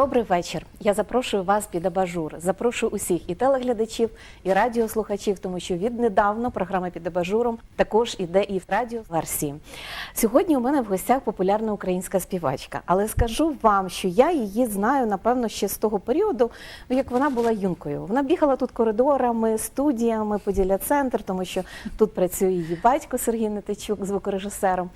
Добрий вечір. Я запрошую вас під абажур. Запрошую усіх і телеглядачів, і радіослухачів, тому що віднедавна програма під абажуром також іде і в радіоверсії. Сьогодні у мене в гостях популярна українська співачка, але скажу вам, що я її знаю напевно ще з того періоду, ну, як вона була юнкою. Вона бігала тут коридорами, студіями, Поділля центр, тому що тут працює її батько Сергій Нетичук, звукорежисером.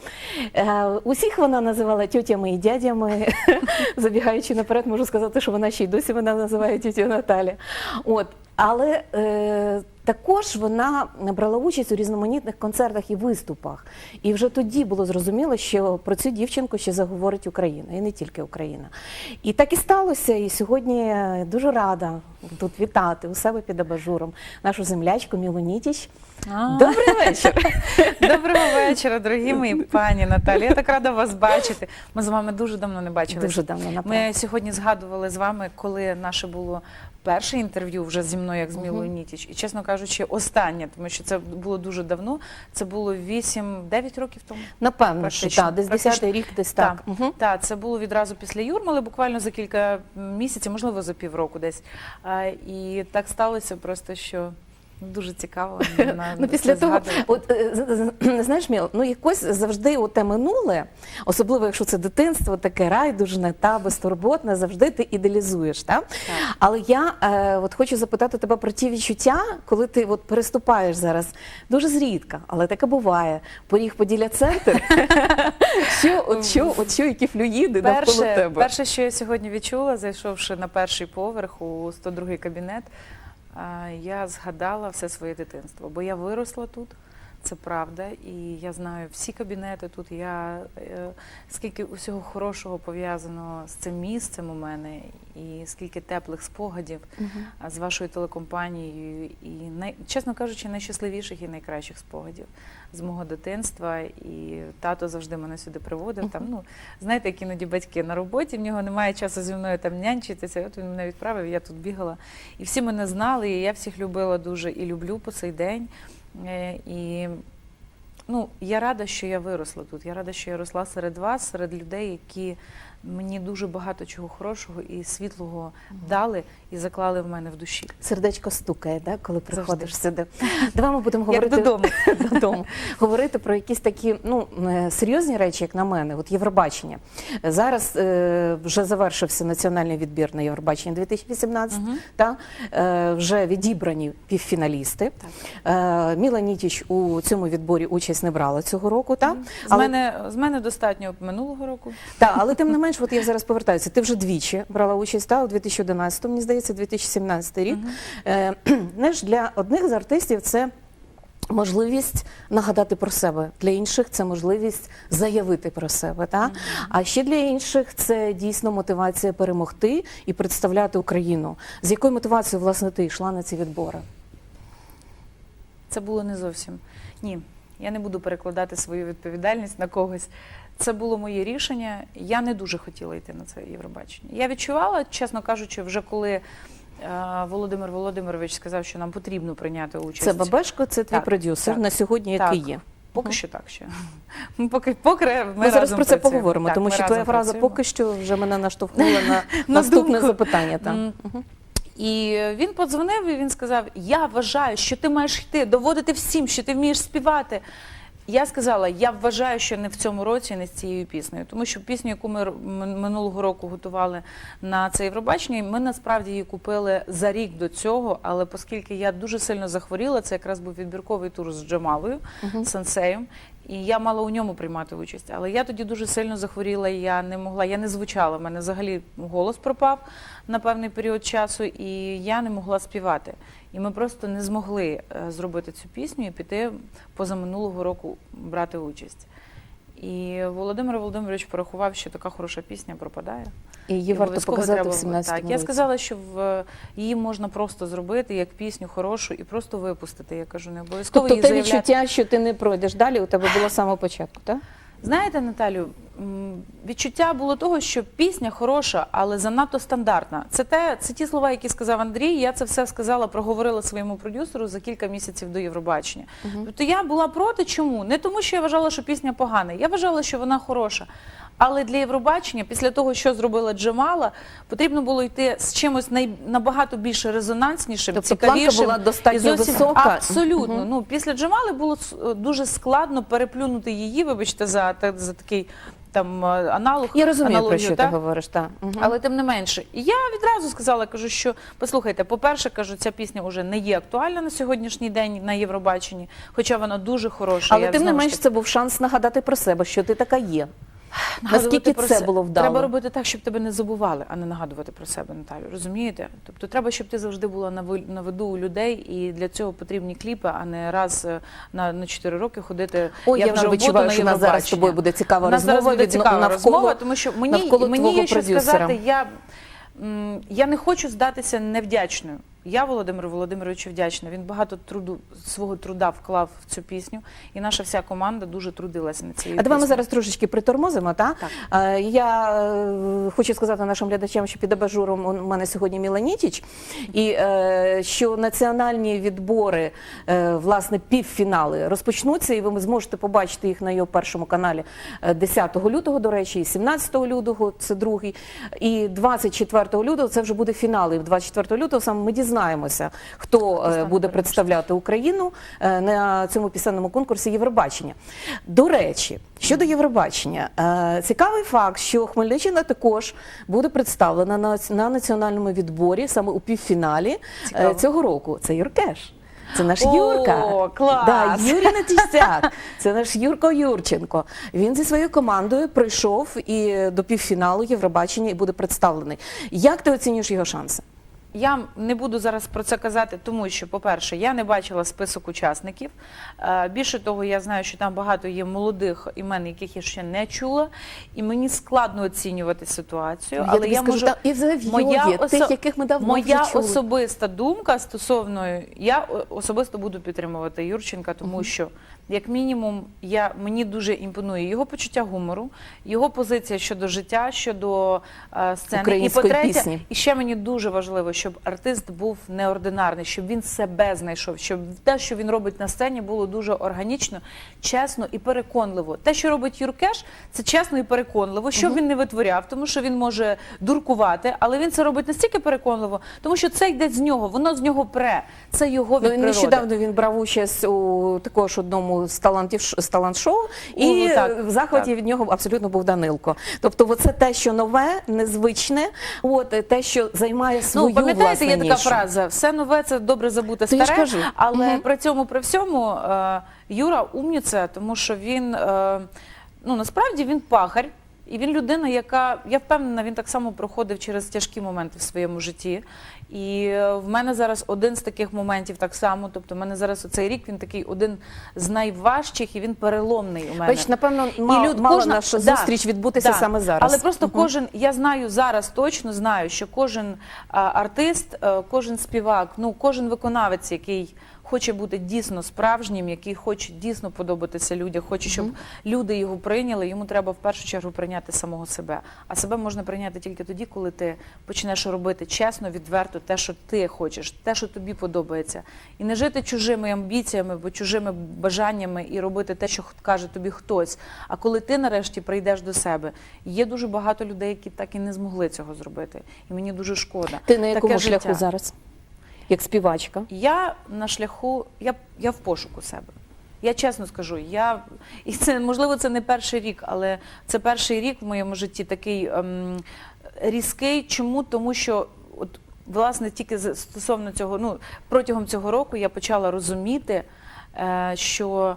Е, усіх вона називала тьотями і дядями. Забігаючи наперед, можу сказати, що вона ще досі вона називає тітю Наталі. От. Але е, також вона брала участь у різноманітних концертах і виступах. І вже тоді було зрозуміло, що про цю дівчинку ще заговорить Україна, і не тільки Україна. І так і сталося. І сьогодні я дуже рада тут вітати у себе під абажуром нашу землячку Мілу Нітіч. Добрий вечір! Доброго вечора, дорогі мої пані Наталі. Я так рада вас бачити. Ми з вами дуже давно не бачилися. Дуже давно. Ми сьогодні згадували з вами, коли наше було перше інтерв'ю вже зі мною, як з Мілою Нітіч. І чесно кажучи, останнє, тому що це було дуже давно. Це було 8-9 років тому. Напевно, що так, десь Практично. 10-й рік, десь так. Так, так, це було відразу після Юрмали, буквально за кілька місяців, можливо, за півроку десь. А, і так сталося просто, що дуже цікаво. Ну, після того, от е, знаєш, Міл, ну якось завжди у те минуле, особливо якщо це дитинство, таке райдужне та безтурботне, завжди ти ідеалізуєш. Та? Але я е, от хочу запитати тебе про ті відчуття, коли ти от переступаєш зараз дуже зрідка, але таке буває. Поріг Поділля центр. що, от що, от що, які флюїди навколо тебе? перше, що я сьогодні відчула, зайшовши на перший поверх у 102 кабінет, я згадала все своє дитинство, бо я виросла тут. Це правда, і я знаю всі кабінети тут. Я е, скільки усього хорошого пов'язано з цим місцем у мене, і скільки теплих спогадів а, з вашою телекомпанією, і най, чесно кажучи, найщасливіших і найкращих спогадів з мого дитинства. І тато завжди мене сюди приводив. Там, ну, знаєте, як іноді батьки на роботі, в нього немає часу зі мною там нянчитися. От він мене відправив, я тут бігала. І всі мене знали, і я всіх любила дуже і люблю по цей день. Е, І ну, я рада, що я виросла тут. Я рада, що я росла серед вас, серед людей, які мені дуже багато чого хорошого і світлого дали і заклали в мене в душі. Сердечко стукає, да, коли Завжди. приходиш сюди. Давай ми будемо Як говорити додому. додому. Говорити про якісь такі ну е, серйозні речі, як на мене, от Євробачення. Зараз е, вже завершився національний відбір на Євробачення 2018, Мгм. та е, вже відібрані півфіналісти. Е, Міла Нітіч у цьому відборі участь не брала цього року, та? З, але, мене, з мене достатньо минулого року. та, але тим не менш, от я зараз повертаюся. Ти вже двічі брала участь та, у 2011, мені здається, 2017 рік. Е, знаєш, для одних з артистів це можливість нагадати про себе, для інших це можливість заявити про себе. Та? А ще для інших це дійсно мотивація перемогти і представляти Україну. З якою мотивацією власне ти йшла на ці відбори? Це було не зовсім. Ні, я не буду перекладати свою відповідальність на когось. Це було моє рішення. Я не дуже хотіла йти на це Євробачення. Я відчувала, чесно кажучи, вже коли е, Володимир Володимирович сказав, що нам потрібно прийняти участь. Це Бабешко, це твій Так, продюсер так, на сьогодні, який є. Поки що так ще. Поки, поки ми, Ми, зараз разом про це працюємо. поговоримо, Так, тому що твоя фраза працюємо. поки що вже мене наштовхнула на На наступне думку. запитання. Там. М. І він подзвонив і він сказав: Я вважаю, що ти маєш йти, доводити всім, що ти вмієш співати. Я сказала, я вважаю, що не в цьому році, не з цією піснею, тому що пісню, яку ми минулого року готували на це Євробачення, ми насправді її купили за рік до цього. Але оскільки я дуже сильно захворіла, це якраз був відбірковий тур з Джамалою, сенсеєм, і я мала у ньому приймати участь. Але я тоді дуже сильно захворіла, я не могла, я не звучала. У мене взагалі голос пропав на певний період часу, і я не могла співати. І ми просто не змогли е, зробити цю пісню і піти позаминулого року брати участь. І Володимир Володимирович порахував, що така хороша пісня пропадає. І її І варто показати треба- в 17 Так, я сказала, що в її можна просто зробити як пісню хорошу і просто випустити. Я кажу, не обов'язково Тобто її те заявляти. відчуття, що ти не пройдеш далі, у тебе було з самого початку, так? Знаєте, Наталю, відчуття було того, що пісня хороша, але занадто стандартна. Це те, це ті слова, які сказав Андрій. Я це все сказала, проговорила своєму продюсеру за кілька місяців до Євробачення. Тобто я була проти чому? Не тому, що я вважала, що пісня погана. Я вважала, що вона хороша. Але для Євробачення, після того, що зробила Джамала, потрібно було йти з чимось най... набагато більш резонанснішим, Тобто планка цікавішим. була достатньо зовсім... висока. Абсолютно. Мгм. Ну, після Джамали було дуже складно переплюнути її, вибачте, за, та- за такий там е, аналог. Я розумію, про аналогію, що ти говориш. Так. Мгм. Але тим не менше, І я відразу сказала, кажу, що послухайте, по-перше, кажу, ця пісня вже не є актуальна на сьогоднішній день на Євробаченні, хоча вона дуже хороша. Але я тим не менш, це був шанс нагадати про себе, що ти така є. Наскільки це було вдало? Треба робити так, щоб тебе не забували, а не нагадувати про себе, Наталю. Розумієте? Тобто треба, щоб ти завжди була на виду у людей, і для цього потрібні кліпи, а не раз е, на, на 4 роки ходити. Ой, я як вже відчуваю, що нас зараз з тобою буде цікава нас зараз розмова буде цікава навколо- розмова, тому що мені, мені є що продюсера. сказати. Я, я не хочу здатися невдячною. Я Володимиру Володимировичу вдячна. Він багато труду свого труда вклав в цю пісню, і наша вся команда дуже трудилася над цією А давай ми зараз трошечки притормозимо. Та? Так. Е, Я е, хочу сказати нашим глядачам, що під абажуром у мене сьогодні Міла Нітіч, і е, що національні відбори, е, власне, півфінали розпочнуться, і ви зможете побачити їх на його першому каналі е, 10 лютого, до речі, і 17 лютого, це другий, і 24 лютого це вже буде фінал. І 24 лютого саме ми дізнаємося, хто е, буде представляти Україну е, на цьому пісенному конкурсі Євробачення. До речі, щодо Євробачення, е, цікавий факт, що Хмельниччина також буде представлена на, на національному відборі саме у півфіналі Цікаво. цього року. Це Юркеш. Це наш О, Юрка. клас! Да, Юрій Натістяк. Це наш Юрко Юрченко. Він зі своєю командою прийшов і до півфіналу Євробачення і буде представлений. Як ти оцінюєш його шанси? Я не буду зараз про це казати, тому що, по-перше, я не бачила список учасників. Е, Більше того, я знаю, що там багато є молодих імен, яких я ще не чула, і мені складно оцінювати ситуацію. Я але я скажу, можу і взагалі є тих, яких ми давно моя вже чули. особиста думка стосовно я особисто буду підтримувати Юрченка, тому що як мінімум я мені дуже імпонує його почуття гумору, його позиція щодо життя, щодо е, сцени. Української і по-третє, пісні. і ще мені дуже важливо, щоб артист був неординарний, щоб він себе знайшов, щоб те, що він робить на сцені, було дуже органічно, чесно і переконливо. Те, що робить Юркеш, це чесно і переконливо, що б він не витворяв, тому що він може дуркувати, але він це робить настільки переконливо, тому що це йде з нього, воно з нього пре. Це його від Ну, природи. нещодавно він брав участь у також одному з талантів ш- з талант-шоу, і так, в захваті так. від нього абсолютно був Данилко. Тобто, це те, що нове, незвичне, от те, що займає свою Ну, пам'ятаєте, власне, є така фраза: все нове це добре забути старе, старе. кажу. Але угу. при цьому, при всьому, е, Юра умніця, тому що він е, ну насправді він пахар. І він людина, яка я впевнена, він так само проходив через тяжкі моменти в своєму житті. І е, в мене зараз один з таких моментів так само. Тобто, в мене зараз цей рік він такий один з найважчих, і він переломний у мене. Бач, напевно, мала, люд- мала кожна- наша Да, зустріч відбутися да. саме зараз. Але просто Мгм. кожен, я знаю зараз точно знаю, що кожен а, артист, е, кожен співак, ну кожен виконавець, який хоче бути дійсно справжнім, який хоче дійсно подобатися людям, хоче, щоб люди його прийняли. Йому треба в першу чергу прийняти самого себе. А себе можна прийняти тільки тоді, коли ти почнеш робити чесно, відверто те, що ти хочеш, те, що тобі подобається, і не жити чужими амбіціями або чужими бажаннями і робити те, що каже тобі хтось. А коли ти нарешті прийдеш до себе, є дуже багато людей, які так і не змогли цього зробити. І мені дуже шкода. Ти на якому Таке шляху життя. зараз? Як співачка? Я на шляху, я, я в пошуку себе. Я чесно скажу, я і це можливо це не перший рік, але це перший рік в моєму житті такий ем, різкий. Чому? Тому що от власне тільки стосовно цього, ну протягом цього року я почала розуміти, е, що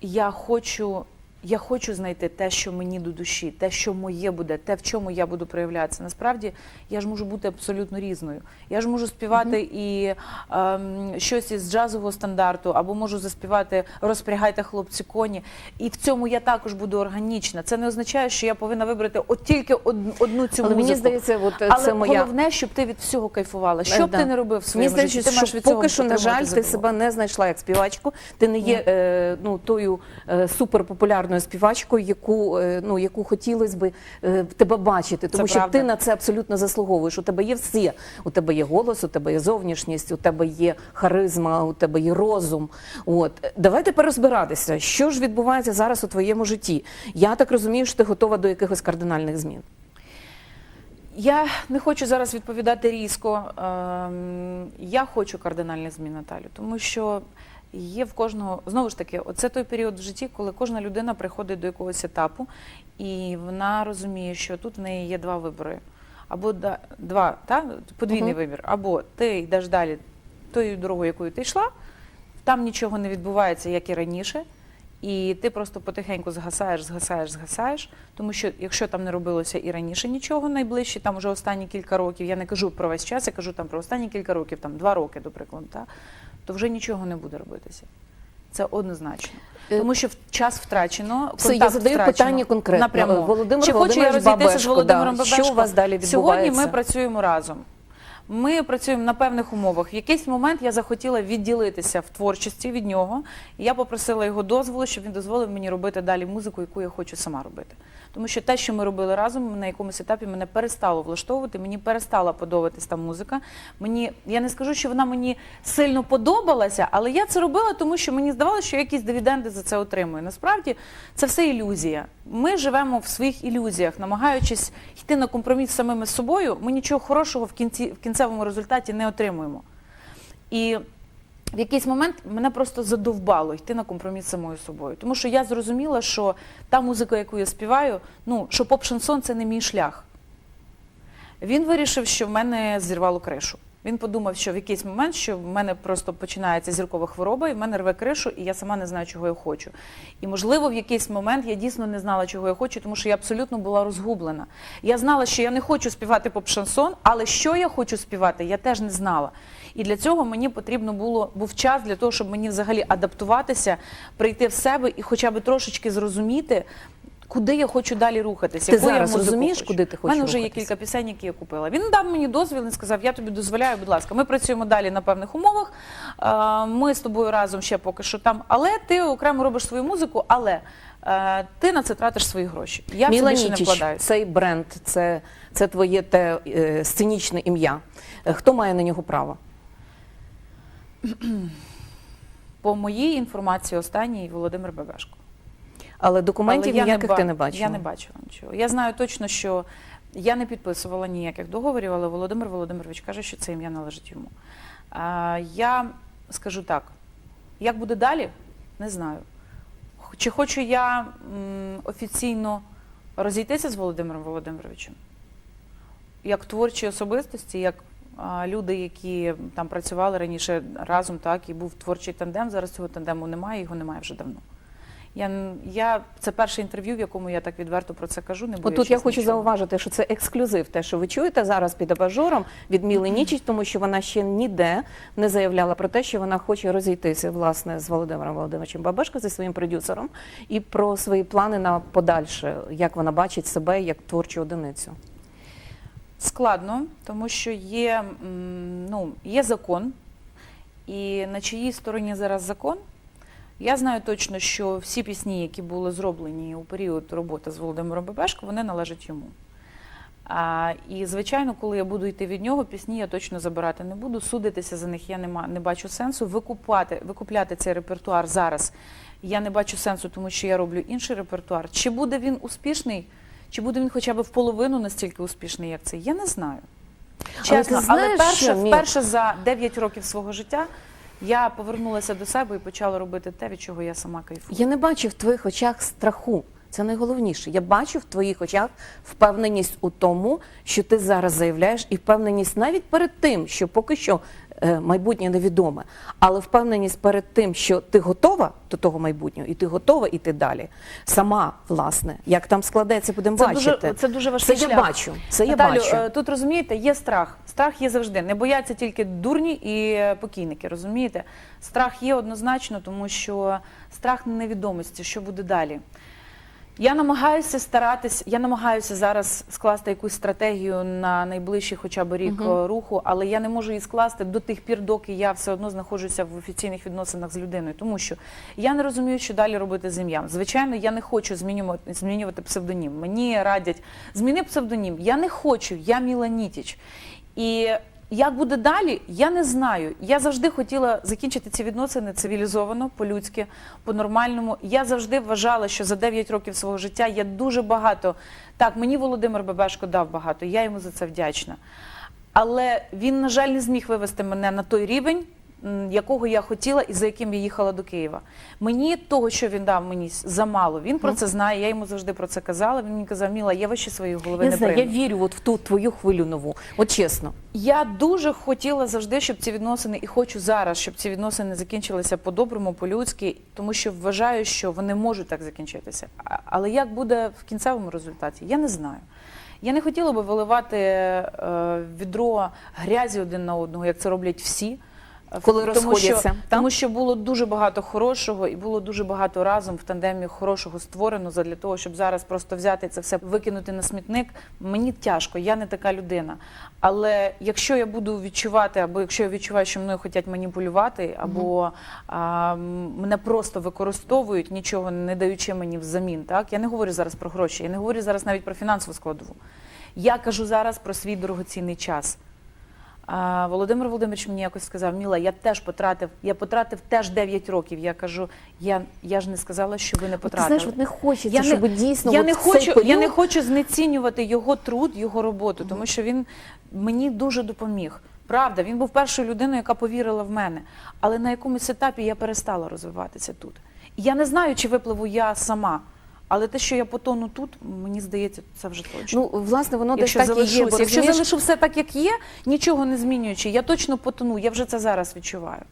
я хочу. Я хочу знайти те, що мені до душі, те, що моє буде, те, в чому я буду проявлятися. Насправді я ж можу бути абсолютно різною. Я ж можу співати і ем, щось із джазового стандарту, або можу заспівати Розпрягайте хлопці коні. І в цьому я також буду органічна. Це не означає, що я повинна вибрати от тільки од- одну цю Але музику. мені здається, от е, Але це моя. головне, щоб ти від всього кайфувала. Що б Да. ти не робив в Мені своєму здається, житті, ти маєш від цього поки що, на жаль, ти себе не знайшла як співачку. Ти не є е, ну, тою е, суперпопулярною популярною співачкою, яку е, ну яку хотілося би е, в тебе бачити, тому Це що правда. ти на це абсолютно заслуговуєш. У тебе є все. У тебе є голос, у тебе є зовнішність, у тебе є харизма, у тебе є розум. От давай тепер розбиратися, що ж відбувається зараз у твоєму житті. Я так розумію, що ти готова до якихось кардинальних змін. Я не хочу зараз відповідати різко. Ем, Я хочу кардинальних змін Наталю, тому що є в кожного знову ж таки, оце той період в житті, коли кожна людина приходить до якогось етапу, і вона розуміє, що тут в неї є два вибори. Або да- два, та? подвійний Мгм. вибір. Або ти йдеш далі тою дорогою, якою ти йшла, там нічого не відбувається, як і раніше. І ти просто потихеньку згасаєш, згасаєш, згасаєш. Тому що якщо там не робилося і раніше нічого найближче, там уже останні кілька років, я не кажу про весь час, я кажу там про останні кілька років, там два роки, до прикладу, та, то вже нічого не буде робитися. Це однозначно. Е, Тому що час втрачено, Все, я задаю втрачено. питання конкретно. Напряму. Володимир Чи хочу я розійтися з Володимиром да. Бабешко? Що у вас далі Сьогодні ми працюємо разом. Ми працюємо на певних умовах. В якийсь момент я захотіла відділитися в творчості від нього. І я попросила його дозволу, щоб він дозволив мені робити далі музику, яку я хочу сама робити. Тому що те, що ми робили разом, на якомусь етапі мене перестало влаштовувати, мені перестала подобатись та музика. Мені я не скажу, що вона мені сильно подобалася, але я це робила, тому що мені здавалося, що я якісь дивіденди за це отримую. Насправді це все ілюзія. Ми живемо в своїх ілюзіях, намагаючись йти на компроміс з самими собою. Ми нічого хорошого в кінці в кінцевому результаті не отримуємо. І в якийсь момент мене просто задовбало йти на компроміс з самою собою. Тому що я зрозуміла, що та музика, яку я співаю, ну, що поп-шансон це не мій шлях. Він вирішив, що в мене зірвало кришу. Він подумав, що в якийсь момент, що в мене просто починається зіркова хвороба, і в мене рве кришу, і я сама не знаю, чого я хочу. І можливо, в якийсь момент я дійсно не знала, чого я хочу, тому що я абсолютно була розгублена. Я знала, що я не хочу співати поп-шансон, але що я хочу співати, я теж не знала. І для цього мені потрібно було був час для того, щоб мені взагалі адаптуватися, прийти в себе і хоча б трошечки зрозуміти. Куди я хочу далі рухатися? Ти зараз розумієш, куди ти У мене вже є кілька пісень, які я купила. Він дав мені дозвіл і сказав: я тобі дозволяю, будь ласка. Ми працюємо далі на певних умовах. Ми з тобою разом ще поки що там, але ти окремо робиш свою музику, але е, ти на це тратиш свої гроші. Я Міла більше не Нітіч, вкладаюся. цей бренд, це, це твоє те е, сценічне ім'я. Е, Хто має на нього право? По моїй інформації, останній Володимир Бебешко. Але документів Але я ніяких ба- ти не бачила. Я не бачила нічого. Я знаю точно, що я не підписувала ніяких договорів, але Володимир Володимирович каже, що це ім'я належить йому. А, я скажу так: як буде далі, не знаю. Чи хочу я м, офіційно розійтися з Володимиром Володимировичем? Як творчі особистості, як а, люди, які там працювали раніше разом, так, і був творчий тандем. Зараз цього тандему немає, його немає вже давно. Я, я, це перше інтерв'ю, в якому я так відверто про це кажу. Не От тут я хочу нічого. зауважити, що це ексклюзив, те, що ви чуєте зараз під абажуром від Міли Нічич, тому що вона ще ніде не заявляла про те, що вона хоче розійтися власне з Володимиром Володимировичем Бабешко, зі своїм продюсером, і про свої плани на подальше, як вона бачить себе як творчу одиницю. Складно, тому що є, ну, є закон, і на чиїй стороні зараз закон. Я знаю точно, що всі пісні, які були зроблені у період роботи з Володимиром Бебешко, вони належать йому. А, і, звичайно, коли я буду йти від нього, пісні я точно забирати не буду. Судитися за них я не, ма- не бачу сенсу. Викупати, викупляти цей репертуар зараз я не бачу сенсу, тому що я роблю інший репертуар. Чи буде він успішний, чи буде він хоча б в половину настільки успішний, як цей, я не знаю. Але Чесно, але, знаєш, перше, що, вперше за 9 років свого життя я повернулася до себе і почала робити те, від чого я сама кайфую. Я не бачу в твоїх очах страху. Це найголовніше. Я бачу в твоїх очах впевненість у тому, що ти зараз заявляєш, і впевненість навіть перед тим, що поки що майбутнє невідоме, але впевненість перед тим, що ти готова до того майбутнього, і ти готова йти далі. Сама, власне, як там складеться, будемо Це бачити. дуже, це дуже важкий Це я шлях. бачу. Це я бачу. е, Тут розумієте, є страх. Страх є завжди. Не бояться тільки дурні і е, покійники. Розумієте? Страх є однозначно, тому що страх невідомості, що буде далі. Я намагаюся старатись, я намагаюся зараз скласти якусь стратегію на найближчий хоча б рік Мгм. е, руху, але я не можу її скласти до тих пір, доки я все одно знаходжуся в офіційних відносинах з людиною. Тому що я не розумію, що далі робити з ім'ям. Звичайно, я не хочу змінювати, змінювати псевдонім. Мені радять зміни псевдонім. Я не хочу, я Міла Нітіч. І як буде далі, я не знаю. Я завжди хотіла закінчити ці відносини цивілізовано, по-людськи, по-нормальному. Я завжди вважала, що за 9 років свого життя я дуже багато. Так, мені Володимир Бабешко дав багато, я йому за це вдячна. Але він, на жаль, не зміг вивести мене на той рівень, якого я хотіла і за яким я їхала до Києва. Мені того, що він дав мені замало. Він про це знає. Я йому завжди про це казала. Він мені казав, Міла, я вище своєї голови Я не не знаю, я вірю от в ту твою хвилю нову. От чесно. Я дуже хотіла завжди, щоб ці відносини, і хочу зараз, щоб ці відносини закінчилися по-доброму, по-людськи, тому що вважаю, що вони можуть так закінчитися. Але як буде в кінцевому результаті, я не знаю. Я не хотіла би виливати е, відро грязі один на одного, як це роблять всі. Е, Коли тому розходяться, що, тому що було дуже багато хорошого і було дуже багато разом в тандемі хорошого створено задля того, щоб зараз просто взяти це все викинути на смітник. Мені тяжко, я не така людина. Але якщо я буду відчувати, або якщо я відчуваю, що мною хочуть маніпулювати, або а, мене просто використовують, нічого не даючи мені взамін, так я не говорю зараз про гроші, я не говорю зараз навіть про фінансову складову. Я кажу зараз про свій дорогоцінний час. А, Володимир Володимирович мені якось сказав: Міла, я теж потратив, я потратив теж 9 років. Я кажу, я, я ж не сказала, що ви не От Ти потратили. знаєш, от не хочеться, Я не- дійсно я от не цей хочу, я не хочу знецінювати його труд, його роботу, тому що він мені дуже допоміг. Правда, він був першою людиною, яка повірила в мене. Але на якомусь етапі я перестала розвиватися тут. І Я не знаю, чи випливу я сама. Але те, що я потону тут, мені здається, це вже точно. Ну, власне, воно десь якщо так і є. Бо, якщо розумієш, залишу все так, як є, нічого не змінюючи, я точно потону, я вже це зараз відчуваю.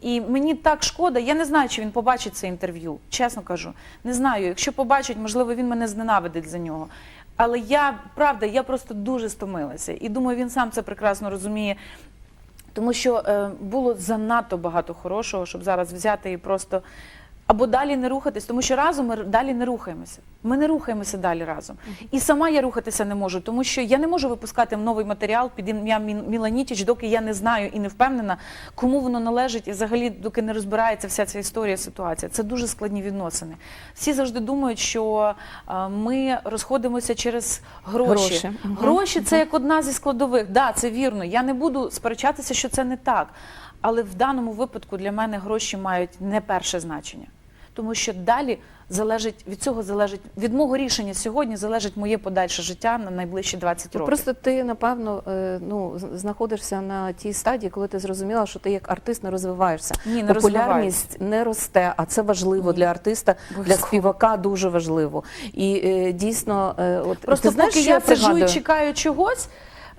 І мені так шкода, я не знаю, чи він побачить це інтерв'ю. Чесно кажу, не знаю. Якщо побачить, можливо, він мене зненавидить за нього. Але я правда, я просто дуже стомилася. І думаю, він сам це прекрасно розуміє. Тому що е, було занадто багато хорошого, щоб зараз взяти і просто або далі не рухатись, тому що разом ми далі не рухаємося. Ми не рухаємося далі разом. І сама я рухатися не можу, тому що я не можу випускати новий матеріал під ім'ям Мін- Міла Нітіч, доки я не знаю і не впевнена, кому воно належить, і взагалі, доки не розбирається вся ця історія, ситуація. Це дуже складні відносини. Всі завжди думають, що е, ми розходимося через гроші. Гроші. Гроші це як одна зі складових. Да, це вірно. Я не буду сперечатися, що це не так. Але в даному випадку для мене гроші мають не перше значення. Тому що далі залежить від цього залежить від мого рішення сьогодні залежить моє подальше життя на найближчі 20 Ну, років. Просто ти, напевно, е, ну, знаходишся на тій стадії, коли ти зрозуміла, що ти як артист не розвиваєшся. Ні, не Популярність не росте, а це важливо Ні. для артиста, для співака дуже важливо. І е, дійсно, е, от Просто ти знаєш, поки що я пригадую? і чекаю чогось.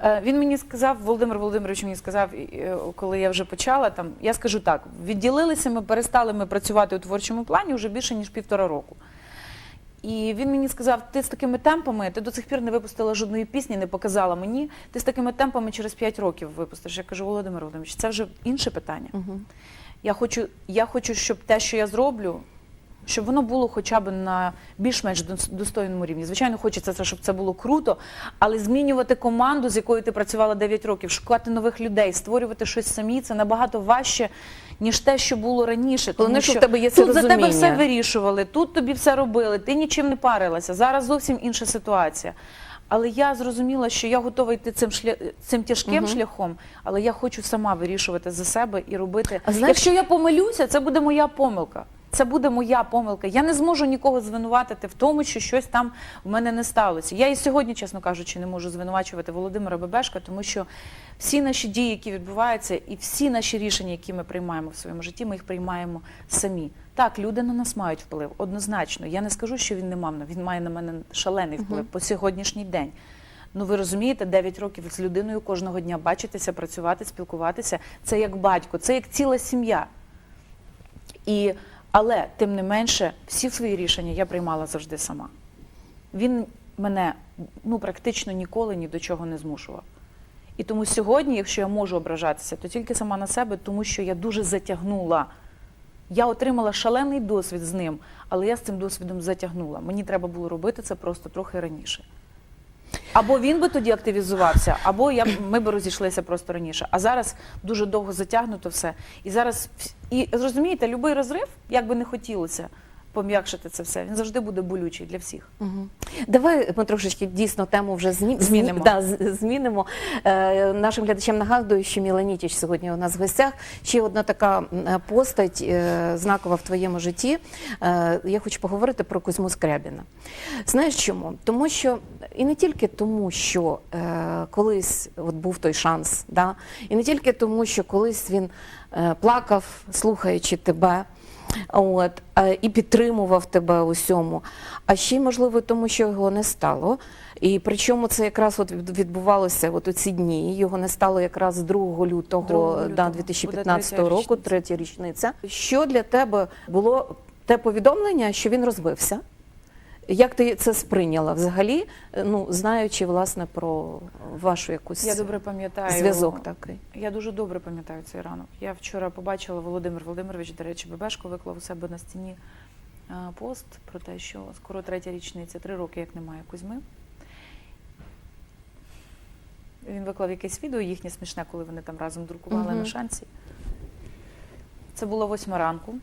Е, Він мені сказав, Володимир Володимирович мені сказав, е, коли я вже почала там, я скажу так: відділилися ми, перестали ми працювати у творчому плані вже більше ніж півтора року. І він мені сказав: ти з такими темпами, ти до цих пір не випустила жодної пісні, не показала мені. Ти з такими темпами через 5 років випустиш. Я кажу, Володимир Володимирович, це вже інше питання. Мгм. Я хочу, я хочу, щоб те, що я зроблю, щоб воно було хоча б на більш-менш достойному рівні. Звичайно, хочеться це, щоб це було круто, але змінювати команду, з якою ти працювала 9 років, шукати нових людей, створювати щось самі, це набагато важче, ніж те, що було раніше. Головне, що в тебе є це тут за тебе все вирішували, тут тобі все робили, ти нічим не парилася. Зараз зовсім інша ситуація. Але я зрозуміла, що я готова йти цим шля... цим тяжким Мгм. шляхом, але я хочу сама вирішувати за себе і робити. А знаєш- Якщо я помилюся, це буде моя помилка. Це буде моя помилка. Я не зможу нікого звинуватити в тому, що щось там в мене не сталося. Я і сьогодні, чесно кажучи, не можу звинувачувати Володимира Бебешка, тому що всі наші дії, які відбуваються, і всі наші рішення, які ми приймаємо в своєму житті, ми їх приймаємо самі. Так, люди на нас мають вплив, однозначно. Я не скажу, що він не мав, він має на мене шалений вплив Мгм. по сьогоднішній день. Ну ви розумієте, 9 років з людиною кожного дня бачитися, працювати, спілкуватися. Це як батько, це як ціла сім'я. І, але тим не менше, всі свої рішення я приймала завжди сама. Він мене ну, практично ніколи ні до чого не змушував. І тому сьогодні, якщо я можу ображатися, то тільки сама на себе, тому що я дуже затягнула Я отримала шалений досвід з ним, але я з цим досвідом затягнула. Мені треба було робити це просто трохи раніше. Або він би тоді активізувався, або я ми б розійшлися просто раніше. А зараз дуже довго затягнуто все. І зараз і розумієте, будь-який розрив, як би не хотілося пом'якшити це все, він завжди буде болючий для всіх. Мгм. Давай ми трошечки дійсно тему вже зні... зні- Змінимо. Да, змінимо. Е, нашим глядачам нагадую, що Міла Нітіч сьогодні у нас в гостях. Ще одна така е, постать е, знакова в твоєму житті. Е, я хочу поговорити про Кузьму Скрябіна. Знаєш чому? Тому що і не тільки тому, що е, колись от був той шанс, да? і не тільки тому, що колись він е, плакав, слухаючи тебе. От, е, і підтримував тебе усьому. А ще й, можливо, тому, що його не стало. І причому це якраз от від- відбувалося от у ці дні. Його не стало якраз 2 лютого, 2 да, лютого. 2015 Буде третя року, третя річниця. Що для тебе було те повідомлення, що він розбився? Як ти це сприйняла взагалі, е, ну, знаючи власне про вашу якусь Я добре пам'ятаю зв'язок такий? Я дуже добре пам'ятаю цей ранок. Я вчора побачила Володимир Володимирович, до речі, Бебешко виклав у себе на стіні пост про те, що скоро третя річниця, три роки як немає Кузьми. Він виклав якесь відео їхнє смішне, коли вони там разом друкували Мгм. на шанці. Це було восьма ранку.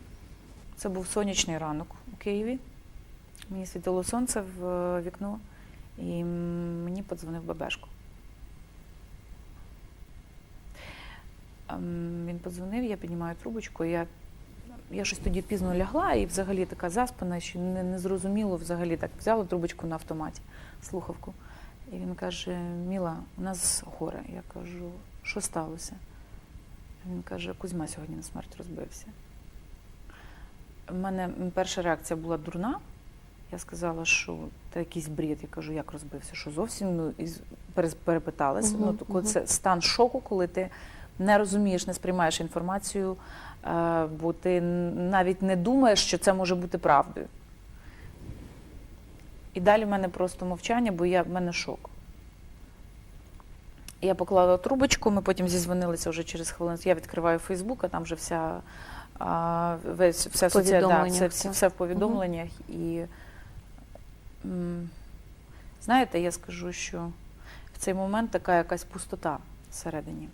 Це був сонячний ранок у Києві. Мені світило сонце в е, вікно, і мені подзвонив Бебешко. Ем, Він подзвонив, я піднімаю трубочку. Я, я щось тоді пізно лягла і взагалі така заспана, що не, не зрозуміло взагалі так взяла трубочку на автоматі, слухавку. І він каже: Міла, у нас горе. Я кажу, що сталося? Він каже, Кузьма сьогодні на смерть розбився. У мене перша реакція була дурна. Я сказала, що це якийсь бред. Я кажу, як розбився? Що зовсім ну, і перес- перепиталась. Мгм, ну, то коли мгм. це стан шоку, коли ти не розумієш, не сприймаєш інформацію, е, бо ти навіть не думаєш, що це може бути правдою. І далі в мене просто мовчання, бо я, в мене шок. Я поклала трубочку, ми потім зізвонилися вже через хвилину. Я відкриваю Фейсбук, а там вже вся, вся Повідомлення, все, все. все, все в повідомленнях. І знаєте, я скажу, що в цей момент така якась пустота всередині.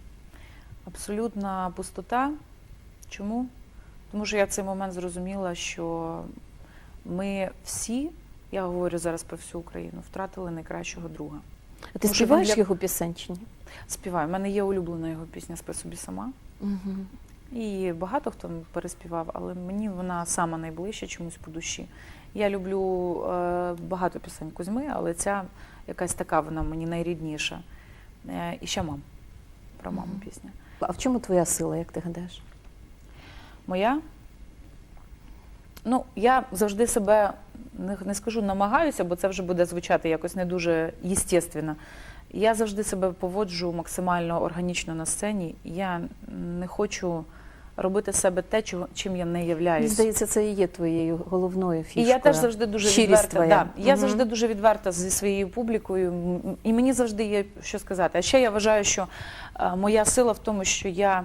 Абсолютна пустота. Чому? Тому що я в цей момент зрозуміла, що ми всі, я говорю зараз про всю Україну, втратили найкращого друга. А ти Тому співаєш для- його пісень чи ні? Співаю. У мене є улюблена його пісня Спи собі сама. Угу. І багато хто переспівав, але мені вона сама найближча чомусь по душі. Я люблю е, багато пісень Кузьми, але ця якась така вона мені найрідніша. Е, і ще мам. Про маму пісня. А в чому твоя сила, як ти гадаєш? Моя. Ну, я завжди себе не, не скажу намагаюся, бо це вже буде звучати якось не дуже єстественно. Я завжди себе поводжу максимально органічно на сцені. Я не хочу робити з себе те, чого, чим я не являюсь. здається, це і є твоєю головною І я теж завжди дуже Щирість відверта. твоя. Да, я Мгм. завжди дуже відверта зі своєю публікою, і мені завжди є що сказати. А ще я вважаю, що е, моя сила в тому, що я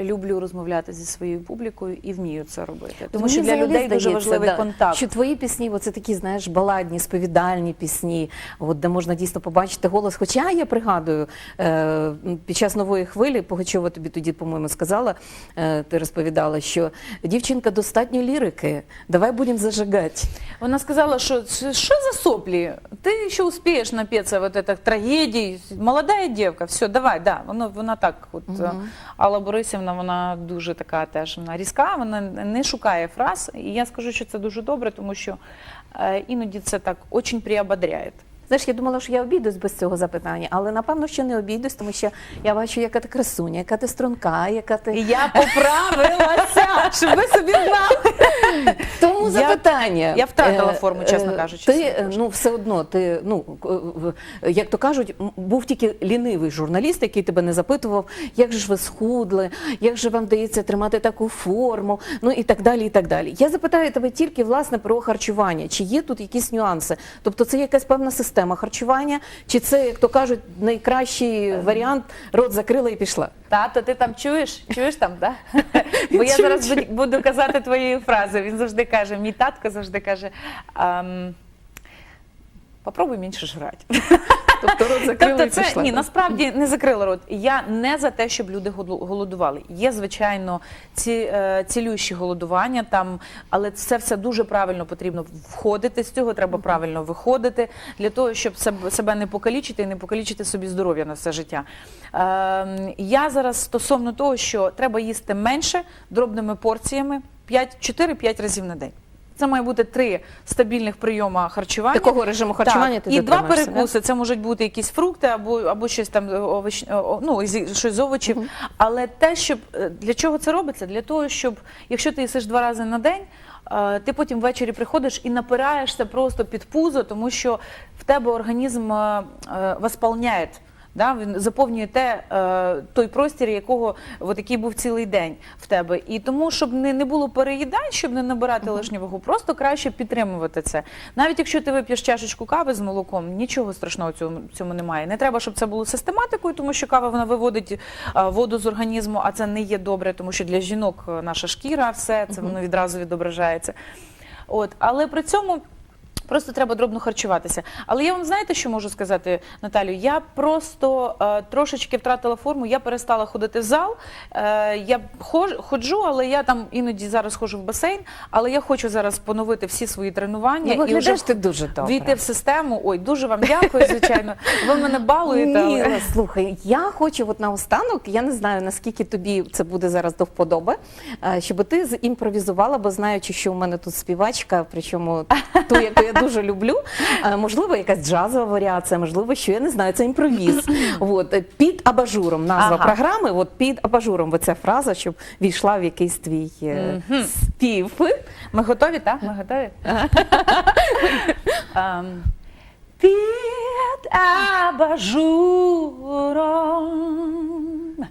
люблю розмовляти зі своєю публікою і вмію це робити. Тому Мені що для людей дуже важливий да, контакт. Що твої пісні, це такі, знаєш, баладні, сповідальні пісні, от, де можна дійсно побачити голос. Хоча я пригадую, е, під час нової хвилі, Пугачова тобі тоді, по-моєму, сказала, е, ти розповідала, що дівчинка достатньо лірики, давай будемо зажигати. Вона сказала, що «Це що за соплі? Ти ще успієш напитися вот этих трагедій. Молода дівка, все, давай, да. Вона, вона так. От, Мгм. Алла Борисівна, вона дуже така теж вона різка, вона не шукає фраз. І я скажу, що це дуже добре, тому що е, іноді це так дуже приободряє. Знаєш, я думала, що я обійдусь без цього запитання, але напевно, що не обійдусь, тому що я бачу, яка ти красуня, яка ти струнка, яка ти. Я поправилася, щоб ви собі знали. Тому запитання. я втратила Е, форму, чесно е, кажучи, Ти ну все одно, ти ну як то кажуть, був тільки лінивий журналіст, який тебе не запитував, як же ж ви схудли, як же вам вдається тримати таку форму, ну і так далі. І так далі. Я запитаю тебе тільки власне про харчування. Чи є тут якісь нюанси? Тобто, це якась певна система харчування, чи це, як то кажуть, найкращий варіант рот закрила і пішла? Тато, ти там чуєш? Чуєш там, да? Бо я зараз буду- казати твоєю фразою. Він завжди каже, мій татко завжди каже. ем, Попробуй менше жрати. Тобто рот закрила Тобто і це пішла. ні, так? насправді не закрила рот. Я не за те, щоб люди голо- голодували. Є, звичайно, ці е, цілющі голодування там, але це все дуже правильно потрібно входити з цього. Треба правильно виходити для того, щоб себе, не покалічити і не покалічити собі здоров'я на все життя. Е, я зараз стосовно того, що треба їсти менше дробними порціями 5, 4-5 разів на день. Це має бути три стабільних прийома харчування. Такого режиму харчування Так, ти і два перекуси. Це можуть бути якісь фрукти або, або щось там е, овоч, е, ну, щось з овочів. Але те, щоб е, для чого це робиться? Для того, щоб якщо ти їсиш два рази на день. Ти потім ввечері приходиш і напираєшся просто під пузо, тому що в тебе організм восполняє, да? він заповнює те, е, той простір, якого от, який був цілий день в тебе. І тому, щоб не, не було переїдань, щоб не набирати лишню вагу, просто краще підтримувати це. Навіть якщо ти вип'єш чашечку кави з молоком, нічого страшного в цьому, цьому немає. Не треба, щоб це було систематикою, тому що кава вона виводить е, воду з організму, а це не є добре, тому що для жінок е, наша шкіра, все це воно відразу відображається. От, але при цьому. Просто треба дробно харчуватися. Але я вам знаєте, що можу сказати, Наталю? Я просто е, трошечки втратила форму, я перестала ходити в зал. Е, я хож- ходжу, але я там іноді зараз ходжу в басейн, але я хочу зараз поновити всі свої тренування Ну, і вже ти дуже добре. війти в систему. Ой, дуже вам дякую, звичайно. Ви мене балуєте. Ні, але- слухай, я хочу от наостанок, я не знаю, наскільки тобі це буде зараз до вподоби, е, щоб ти зімпровізувала, бо знаючи, що у мене тут співачка, причому ту, яку я дуже люблю, е, можливо, якась джазова варіація, можливо, що я не знаю, це імпровіз. От, е, під абажуром назва Ага. програми, от під абажуром оця фраза, щоб війшла в якийсь твій е, спів. Ми готові, так? Ми готові? Ем, Під абажуром.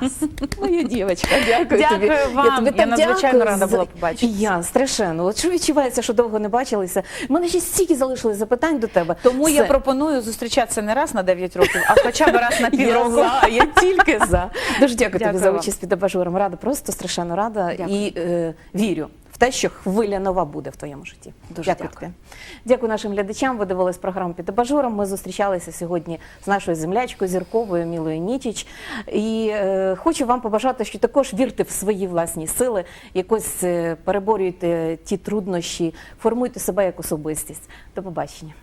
Клас. Моя дівчинка, дякую, Дякую тобі. вам. тобі Я надзвичайно дякую рада була побачити. Я страшенно. От що відчувається, що довго не бачилися. У мене ще стільки залишилось запитань до тебе. Тому я пропоную зустрічатися не раз на 9 років, а хоча б раз на Я півроку. за, я тільки за. Дуже дякую, тобі Дякую за участь під абажуром. Рада, просто страшенно рада Дякую. і е, вірю те, що хвиля нова буде в твоєму житті. Дуже дякую, дякую. Дякую нашим глядачам. Ви дивились програму під абажуром. Ми зустрічалися сьогодні з нашою землячкою зірковою Мілою Нічіч. І е, хочу вам побажати, що також вірте в свої власні сили, якось е, переборюйте ті труднощі, формуйте себе як особистість. До побачення.